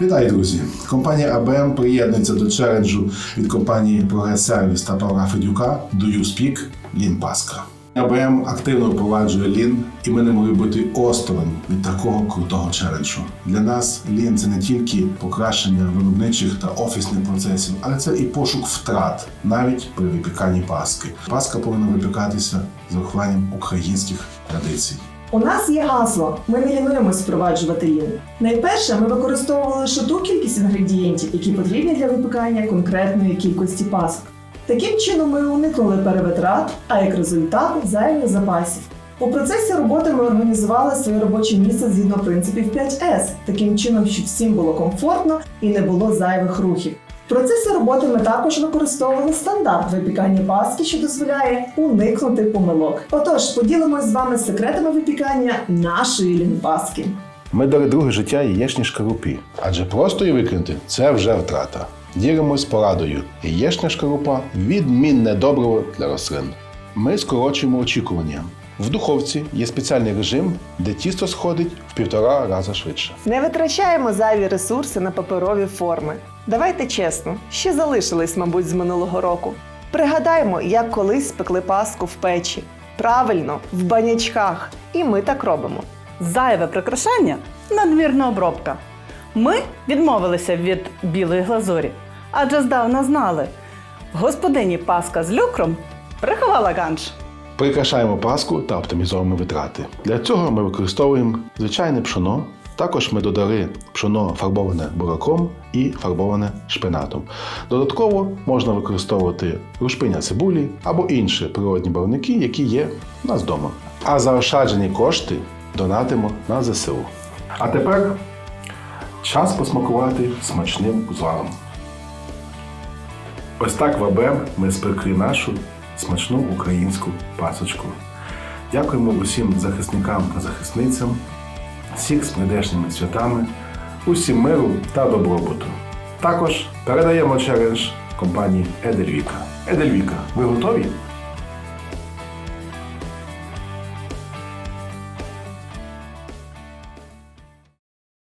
Вітаю, друзі! Компанія АБМ приєднується до челенджу від компанії Прогрес Сервіс та Павла Федюка Do You Speak Лін Паска. АБМ активно впроваджує Лін, і ми не могли бути осторонь від такого крутого челенджу. Для нас Лін це не тільки покращення виробничих та офісних процесів, але це і пошук втрат навіть при випіканні паски. Паска повинна випікатися з урахуванням українських традицій. У нас є гасло. Ми не лінуємось впроваджувати лін. Найперше, ми використовували лише ту кількість інгредієнтів, які потрібні для випікання конкретної кількості пасок. Таким чином ми уникнули перевитрат, а як результат зайвих запасів. У процесі роботи ми організували своє робоче місце згідно принципів 5С, таким чином, щоб всім було комфортно і не було зайвих рухів. В процесі роботи ми також використовували стандарт випікання паски, що дозволяє уникнути помилок. Отож, поділимось з вами секретами випікання нашої лінпаски. Ми дали друге життя яєчній шкарупі, адже просто її викинути це вже втрата. Ділимось порадою. Яєчня шкарупа відмінне добриво для рослин. Ми скорочуємо очікування. В духовці є спеціальний режим, де тісто сходить в півтора рази швидше. Не витрачаємо зайві ресурси на паперові форми. Давайте чесно, ще залишились, мабуть, з минулого року. Пригадаймо, як колись спекли паску в печі. Правильно, в банячках. І ми так робимо. Зайве прикрашання надмірна обробка. Ми відмовилися від білої глазурі, адже здавна знали. Господині паска з люкром приховала ганч. Прикрашаємо паску та оптимізуємо витрати. Для цього ми використовуємо звичайне пшоно. Також ми додали пшоно фарбоване бураком і фарбоване шпинатом. Додатково можна використовувати рушпиня цибулі або інші природні барвники, які є у нас вдома. А заощаджені кошти донатимо на ЗСУ. А тепер час посмакувати смачним узваром. Ось так в АБМ ми спекли нашу смачну українську пасочку. Дякуємо усім захисникам та захисницям, всіх з прийдешніми святами, усім миру та добробуту. Також передаємо челендж компанії Едельвіка. Едельвіка, ви готові?